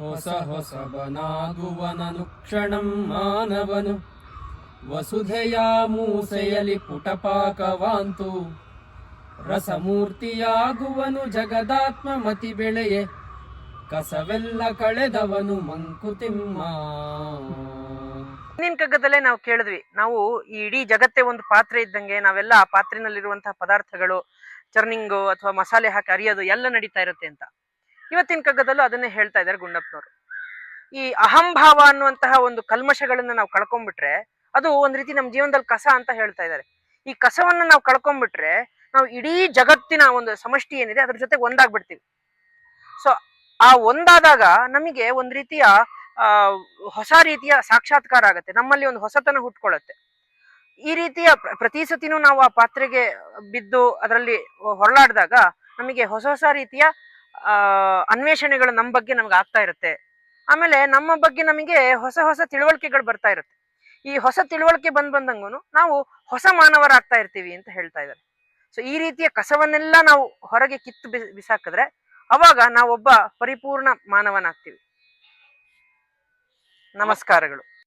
ಹೊಸ ಹೊಸಬನಾಗುವನನು ಕ್ಷಣಂ ಮಾನವನು. ವಸುಧೆಯ ಮೂಸೆಯಲಿ ಪುಟಪಾಕವಾಂತು. ರಸಮೂರ್ತಿಯಾಗುವನು ಜಗದಾತ್ಮ ಮತಿ ಬೆಳೆಯೆ. ಕಸವೆಲ್ಲ ಕಳೆದವನು ಮಂಕುತಿಮ್ಮ. ಹಿಂದಿನ ಕಗ್ಗದಲ್ಲೇ ನಾವು ಕೇಳಿದ್ವಿ, ನಾವು ಈ ಇಡೀ ಜಗತ್ತೇ ಒಂದು ಪಾತ್ರೆ ಇದ್ದಂಗೆ, ನಾವೆಲ್ಲ ಆ ಪಾತ್ರೆನಲ್ಲಿರುವಂತಹ ಪದಾರ್ಥಗಳು ಚರ್ನಿಂಗು ಅಥವಾ ಮಸಾಲೆ ಹಾಕಿ ಅರಿಯೋದು ಎಲ್ಲ ನಡೀತಾ ಇರುತ್ತೆ ಅಂತ. ಇವತ್ತಿನ ಕಗ್ಗದಲ್ಲೂ ಅದನ್ನೇ ಹೇಳ್ತಾ ಇದ್ದಾರೆ ಗುಂಡಪ್ಪನವರು. ಈ ಅಹಂಭಾವ ಅನ್ನುವಂತಹ ಒಂದು ಕಲ್ಮಶಗಳನ್ನ ನಾವು ಕಳ್ಕೊಂಡ್ಬಿಟ್ರೆ ಅದು ಒಂದ್ ರೀತಿ ನಮ್ಮ ಜೀವನದಲ್ಲಿ ಕಸ ಅಂತ ಹೇಳ್ತಾ ಇದ್ದಾರೆ. ಈ ಕಸವನ್ನ ನಾವು ಕಳ್ಕೊಂಡ್ಬಿಟ್ರೆ ನಾವು ಇಡೀ ಜಗತ್ತಿನ ಒಂದು ಸಮಷ್ಟಿ ಏನಿದೆ ಅದ್ರ ಜೊತೆ ಒಂದಾಗ್ಬಿಡ್ತೀವಿ. ಸೊ ಆ ಒಂದಾದಾಗ ನಮಗೆ ಒಂದ್ ರೀತಿಯ ಹೊಸ ರೀತಿಯ ಸಾಕ್ಷಾತ್ಕಾರ ಆಗತ್ತೆ. ನಮ್ಮಲ್ಲಿ ಒಂದು ಹೊಸತನ ಹುಟ್ಕೊಳ್ಳುತ್ತೆ ಈ ರೀತಿಯ ಪ್ರ- ಪ್ರತಿ ಸತಿನೂ ನಾವು ಆ ಪಾತ್ರೆಗೆ ಬಿದ್ದು ಅದರಲ್ಲಿ ಹೊರಳಾಡಿದಾಗ ನಮಗೆ ಹೊಸ ಹೊಸ ರೀತಿಯ ಅನ್ವೇಷಣೆಗಳು ನಮ್ಮ ಬಗ್ಗೆ ನಮ್ಗೆ ಆಗ್ತಾ ಇರುತ್ತೆ. ಆಮೇಲೆ ನಮ್ಮ ಬಗ್ಗೆ ನಮಗೆ ಹೊಸ ಹೊಸ ತಿಳುವಳಿಕೆಗಳು ಬರ್ತಾ ಇರುತ್ತೆ. ಈ ಹೊಸ ತಿಳುವಳಿಕೆ ಬಂದ್ ಬಂದಂಗೂ ನಾವು ಹೊಸ ಮಾನವರಾಗ್ತಾ ಇರ್ತೀವಿ ಅಂತ ಹೇಳ್ತಾ ಇದ್ದಾರೆ. ಸೊ ಈ ರೀತಿಯ ಕಸವನ್ನೆಲ್ಲ ನಾವು ಹೊರಗೆ ಕಿತ್ತು ಬಿ ಬಿಸಾಕಿದ್ರೆ ಅವಾಗ ನಾವೊಬ್ಬ ಪರಿಪೂರ್ಣ ಮಾನವನಾಗ್ತೀವಿ. ನಮಸ್ಕಾರಗಳು.